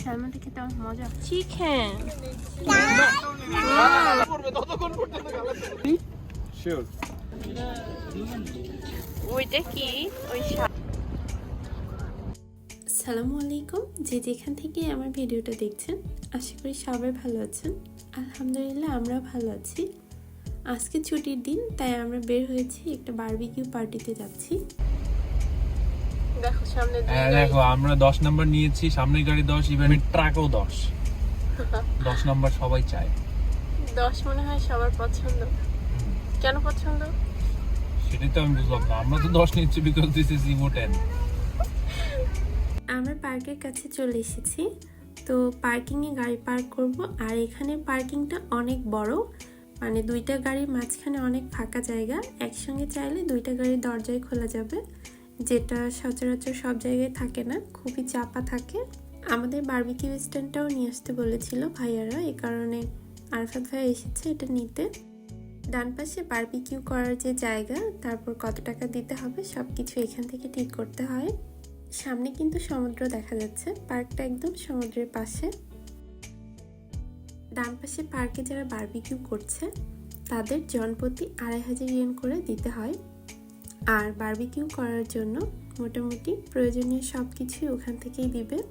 ঝালমুড়ি খেতে আমার মজা। চিকেন। ওইটা কি? ওই সালামু আলাইকুম। যে যেখান থেকে আমার ভিডিওটা দেখছেন আশা করি সবাই ভালো আছেন। আলহামদুলিল্লাহ আমরাও ভালো আছি। আজকে ছুটির দিন তাই আমরা বের হয়েছি একটা বারবিকিউ পার্টিতে যাচ্ছি। দেখো সামনে হ্যাঁ দেখো আমরা দশ নাম্বার নিয়েছি সামনের গাড়ি দশ ইভেন ট্রাকও দশ। দশ নাম্বার সবাই চায়। দশ মনে হয় সবার পছন্দ। কেন পছন্দ? সেটাই তো আমি বুঝলাম না। আমরা তো দশ নিচ্ছি because this is evo ten আমরা পার্কের কাছে চলে এসেছি। তো পার্কিংয়ে গাড়ি পার্ক করব আর এখানে পার্কিংটা অনেক বড়। মানে দুইটা গাড়ির মাঝখানে অনেক ফাঁকা জায়গা। একসঙ্গে চাইলে দুইটা গাড়ির দরজায় খোলা যাবে। যেটা সচরাচর সব জায়গায় থাকে না, খুবই চাপা থাকে। আমাদের বারবিকিউ স্ট্যান্ডটাও নিয়ে আসতে বলেছিল ভাইয়ারা এই কারণে আরফাত ভাইয়া এসেছে এটা নিতে। ডান পাশে বারবিকিউ করার যে জায়গা, তারপর কত টাকা দিতে হবে সব কিছু এখান থেকে ঠিক করতে হয়। সামনে কিন্তু সমুদ্র দেখা যাচ্ছে। পার্কটা একদম সমুদ্রের পাশে। ডান পাশে পার্কে যারা বারবিকিউ করছে, তাদের জনপ্রতি আড়াই হাজার ইয়েন করে দিতে হয়। আর বার্বিকিউ করার জন্য মোটামুটি প্রয়োজনীয় সব কিছুই ওখান থেকেই দিবে।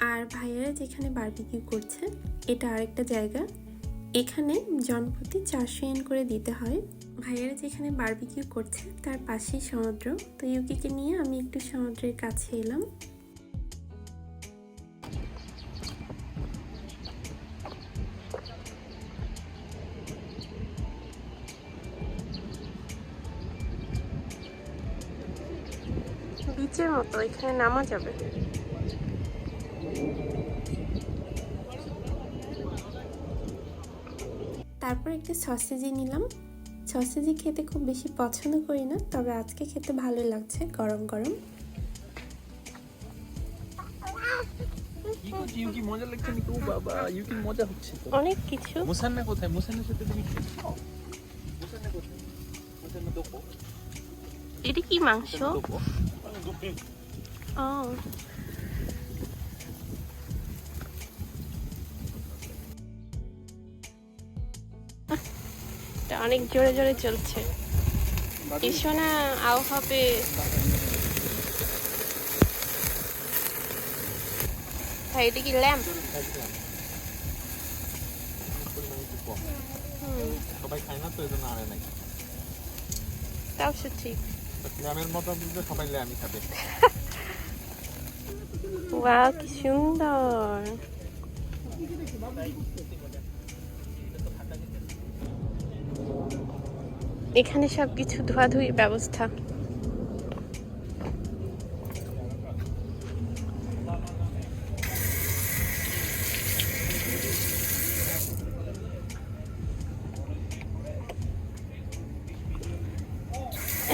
আর ভাইয়ারা যেখানে বারবিকিউ করছে, এটা আরেকটা জায়গা। এখানে জনপ্রতি চারশো ইয়েন করে দিতে হয়। ভাইয়ারা যেখানে বারবিকিউ করছে, তার পাশেই সমুদ্র। তো ইউকিকে নিয়ে আমি একটু সমুদ্রের কাছে এলাম। বিচের মতো, এখানে নামা যাবে। তারপর একটা সসেজি নিলাম। সসেজি খেতে খুব বেশি পছন্দ করি না তবে আজকে খেতে ভালো লাগছে গরম গরম। অনেক কিছু। মুসান্না কোথায়? মুসান্নার সাথে তুমি মুসান্না কোথায়? মুসান্না এটা কি মাংস? ও। অনেক জোরে জোরে চলছে। এসো না আও হবে। ভাই এটা কি ল্যাম্প? সবাই খায় না তো এই জন্য আনে নাই। তাও সে ঠিক। ল্যামের মতো বুঝলে সবাই ল্যামই খাবে। ওয়াও কি সুন্দর। এখানে সব সবকিছু ধোয়াধুয়ির ব্যবস্থা।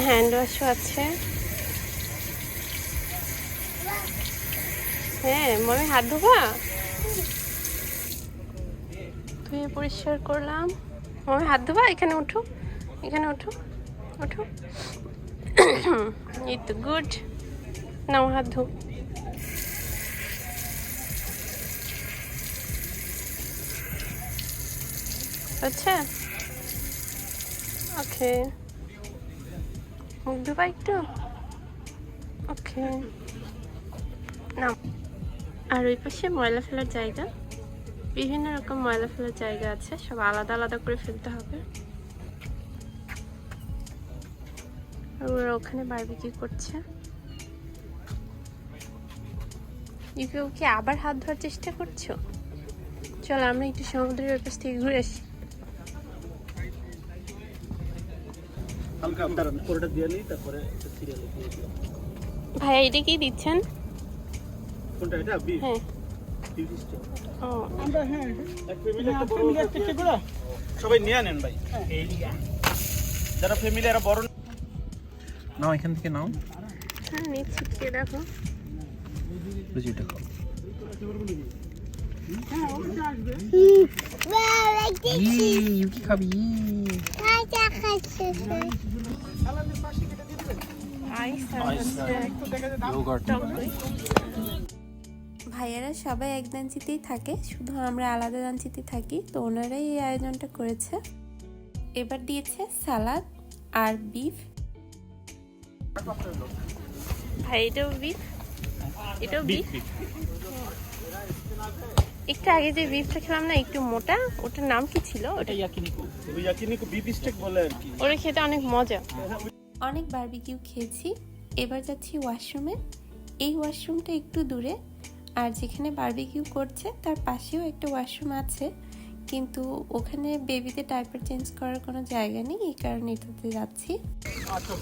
হ্যান্ড ওয়াশও আছে। হ্যাঁ মনে হাত ধোবা? ধুয়ে পরিষ্কার করলাম। মনে হাত ধোবা? এখানে উঠো। এখানে উঠো উঠো এই তো গুড নাও হাত ধো। আচ্ছা ওকে মুখ ধোবা একটু? ওকে না আর ওই পাশে ময়লা ফেলার জায়গা? বিভিন্ন রকম ময়লা ফেলার জায়গা আছে, সব আলাদা আলাদা করে ফেলতে হবে। আর ওরা ওখানে বারবিকিউ করছে। ইউকে ওকে আবার হাত ধোয়ার চেষ্টা করছ? চলো আমরা একটু সমুদ্রের ওই পাশ থেকে ঘুরে আসি। ভাইয়া এটা কি দিচ্ছেন? কোনটা? এটা বিফ হ্যাঁ। ও। আমরা হ্যাঁ। এক ফ্যামিলি একটা বড় সবাই নিয়ে নেন ভাই। যারা ফ্যামিলি এরা বড় নাও এখান থেকে নাও। হ্যাঁ দেখো। ইউকি খাবি? ভাইয়ারা সবাই এক দাঞ্চিতেই থাকে শুধু আমরা আলাদা দাঞ্চিতে থাকি তো ওনারাই এই আয়োজনটা করেছে। এবার দিয়েছে সালাদ আর বিফ। ভাই এটাও বিফ এটাও বিফ একটু আগে যে বিফটা খেলাম না একটু মোটা ওটার নাম কি ছিল? ওটা ইয়াকিনিকু। ওই ইয়াকিনিকু বিফ স্টেক বলে আর কি। ওটা খেতে অনেক মজা। অনেক বারবিকিউ খেয়েছি। এবার যাচ্ছি ওয়াশরুমে এই ওয়াশরুমটা একটু দূরে। আর যেখানে বারবিকিউ করছে তার পাশেও একটা ওয়াশরুম আছে। কিন্তু ওখানে বেবিতে ডাইপার চেঞ্জ করার কোনো জায়গা নেই এই কারণে এটাতে যাচ্ছি। আচ্ছা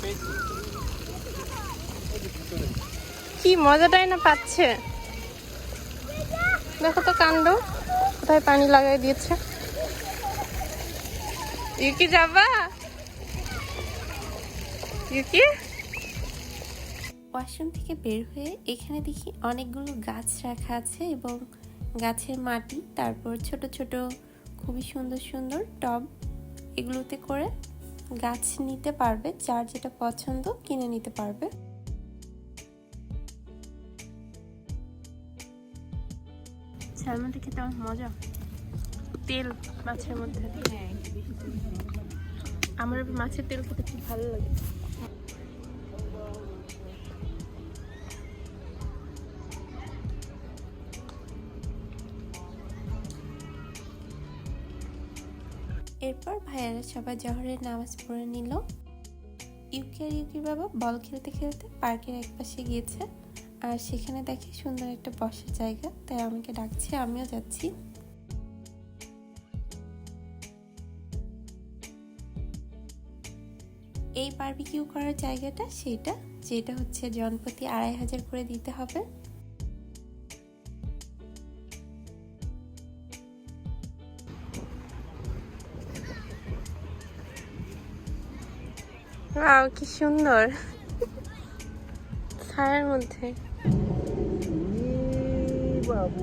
কি মজাটাই না পাচ্ছে? দেখো তো কাণ্ড, কোথায় পানি লাগাই দিয়েছে। ইউকি যাবা? ইউকি? ওয়াশরুম থেকে বের হয়ে এখানে দেখি অনেকগুলো গাছ রাখা আছে এবং গাছের মাটি, তারপর ছোট ছোট, খুবই সুন্দর সুন্দর টব এগুলোতে করে গাছ নিতে পারবে, যার যেটা পছন্দ কিনে নিতে পারবে। স্যালমনটা খেতে অনেক মজা। তেল মাছের মধ্যে। আমার মাছের তেল খেতে খুব ভালো লাগে। এরপর ভাইয়ারা সবাই জহরের নামাজ পড়ে নিল। ইউকে আর ইউকির বাবা বল খেলতে খেলতে পার্কের একপাশে গিয়েছে। আর সেখানে দেখি সুন্দর একটা বসার জায়গা, তাই আমাকে ডাকছে, আমিও যাচ্ছি। এই বারবিকিউ করার জায়গাটা সেটা, যেটা হচ্ছে জনপ্রতি আড়াই হাজার করে দিতে হবে। কি সুন্দর। ছায়ার মধ্যে। বাবু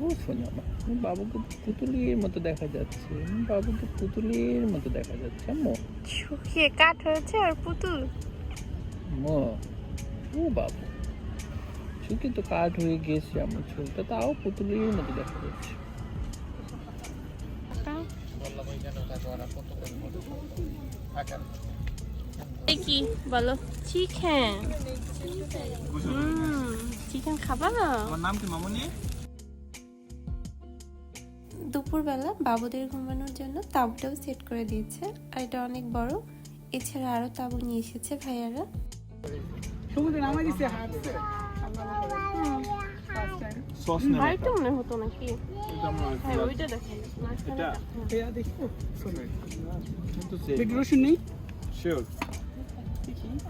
ও শোনা বাবুকে পুতুলির মতো দেখা যাচ্ছে। বাবুকে পুতুলির মতো দেখা যাচ্ছে। আম্মু। শুকিয়ে কাঠ হয়েছে আর পুতুল। আম্মু ও বাবু। শুকিয়ে তো কাঠ হয়ে গিয়েছে আমার চুলটা তাও পুতুলির মতো দেখা যাচ্ছে। এই কি? বলো। চিকেন। চিকেন খাবা? আমার নাম কি মামুনি? দুপুরবেলা বাবুদের ঘুমানোর জন্য তাবুটাও সেট করে দিয়েছে আর এটা অনেক বড়। এছাড়া আরও তাবু নিয়ে এসেছে ভাইয়ারা। সমুদ্রে নামা দিছে হাঁটছে। সস ভাইটা মনে হতো নাকি? হ্যাঁ ওইটা দেখেন এটা? এটা? দেখো। কিন্তু রসুন নেই? শিওর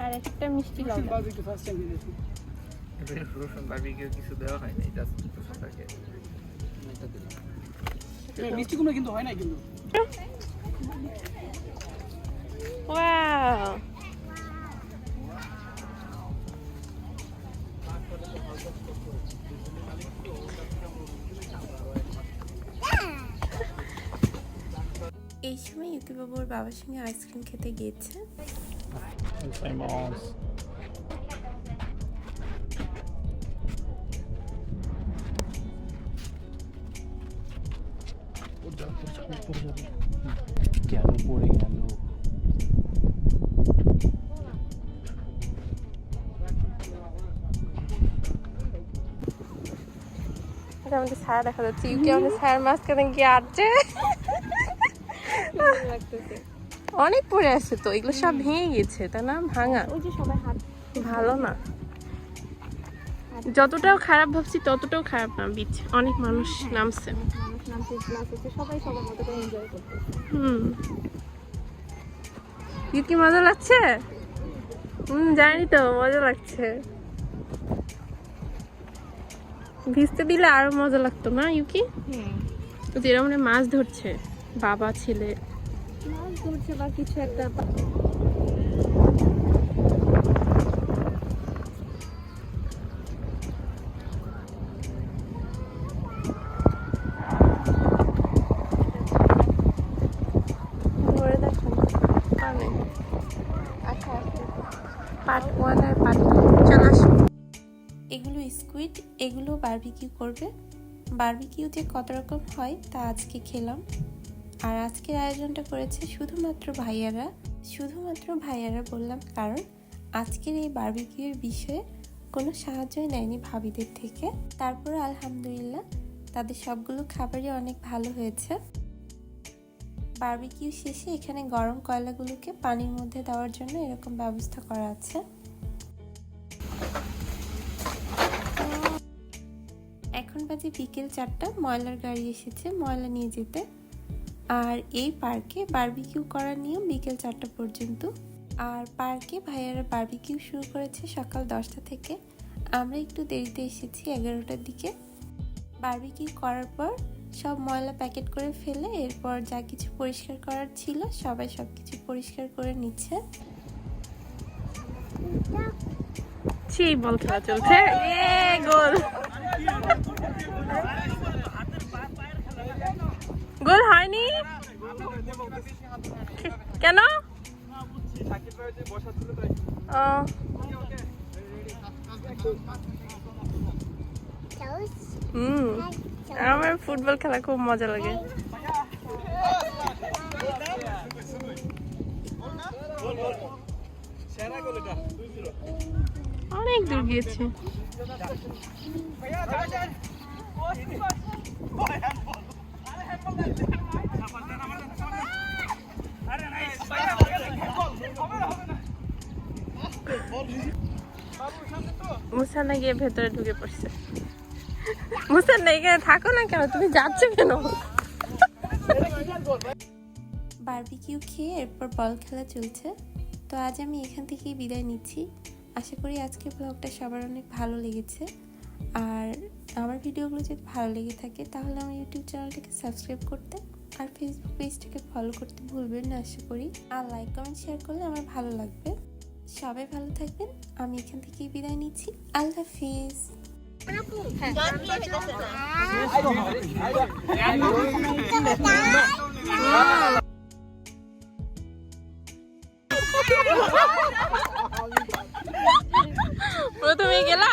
আর একটা মিষ্টি লঙ্কা। বাবু একটু ফার্স্ট টাইম দিয়েছি রসুন বারবিকিউ কিছু দেওয়া হয় নাই জাস্ট রসুনটাকে মিষ্টি কুমড়া কিন্তু হয় না কিন্তু। ওয়াও এই সময় ইউকি বাবুর বাবার সঙ্গে আইসক্রিম খেতে গিয়েছে. পড়ে গেল? আমাদের ছায়া দেখা যাচ্ছে। ইউকি আমাদের ছায়ার মাঝখানে গিয়ে আটছে। অনেক পড়ে আছে তো এগুলো সব ভেঙে গেছে তা না? ভাঙা। ওই যে সবাই হাত ভালো না। যতটাও খারাপ ভাবছি ততটাও খারাপ না বিচ অনেক মানুষ নামছে। মানুষ নামছে নাচছে সবাই সবার মতো করে এনজয় করতেছে। হুম। কি মজা লাগছে? হুম জানি তো মজা লাগছে। ভিজতে দিলে আরও মজা লাগতো না ইউকি? যেরকম মানে মাছ ধরছে বাবা ছেলে বা কিছু একটা। আচ্ছা, আচ্ছা। এগুলো স্কুইড এগুলো বার্বিকিউ করবে। বার্বিকিউ যে কত রকম হয় তা আজকে খেলাম। আর আজকের আয়োজনটা করেছে শুধুমাত্র ভাইয়ারা শুধুমাত্র ভাইয়ারা বললাম কারণ আজকের এই বার্বিকিউর বিষয়ে কোনো সাহায্যই নেয়নি ভাবিদের থেকে। তারপর আলহামদুলিল্লাহ তাদের সবগুলো খাবারই অনেক ভালো হয়েছে। বারবিকিউ শেষে এখানে গরম কয়লাগুলোকে পানির মধ্যে দেওয়ার জন্য এরকম ব্যবস্থা করা আছে। এখন বাজে বিকেল চারটা, ময়লার গাড়ি এসেছে, ময়লা নিয়ে যেতে। আর এই পার্কে বার্বিকিউ করার নিয়ম বিকেল চারটা পর্যন্ত। আর পার্কে ভাইয়ারা বারবিকিউ শুরু করেছে সকাল দশটা থেকে। আমরা একটু দেরিতে এসেছি এগারোটার দিকে। বার্বিকিউ করার পর সব ময়লা প্যাকেট করে ফেলে এরপর যা কিছু পরিষ্কার করার ছিল সবাই সব কিছু পরিষ্কার করে নিচ্ছে। সেই বল খেলা চলছে। গোল হয়নি? কেন? আমার ফুটবল খেলা খুব মজা লাগে। অনেক দূর গিয়েছে। মুসানা গিয়ে ভেতরে ঢুকে পড়ছে। মুসান্না এখানে থাকো না কেন? তুমি যাচ্ছ কেন? বারবিকিউ খেয়ে এরপর বল খেলা চলছে। তো আজ আমি এখান থেকেই বিদায় নিচ্ছি। আশা করি আজকের ব্লগটা সবার অনেক ভালো লেগেছে। আর আমার ভিডিওগুলো যদি ভালো লেগে থাকে, তাহলে আমার ইউটিউব চ্যানেলটাকে সাবস্ক্রাইব করতে আর ফেসবুক পেজটাকে ফলো করতে ভুলবেন না, আশা করি। আর লাইক কমেন্ট শেয়ার করলে আমার ভালো লাগবে। সবাই ভালো থাকবেন। আমি এখান থেকে বিদায় নিচ্ছি। আল্লাহ হাফিজ। প্রথমে গেলা?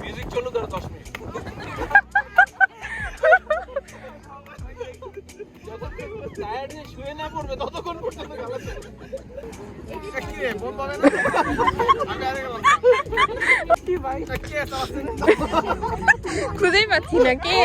মিউজিক চলুক আর 10 মিনিট কি আছে খুঁজেই পাচ্ছি না কে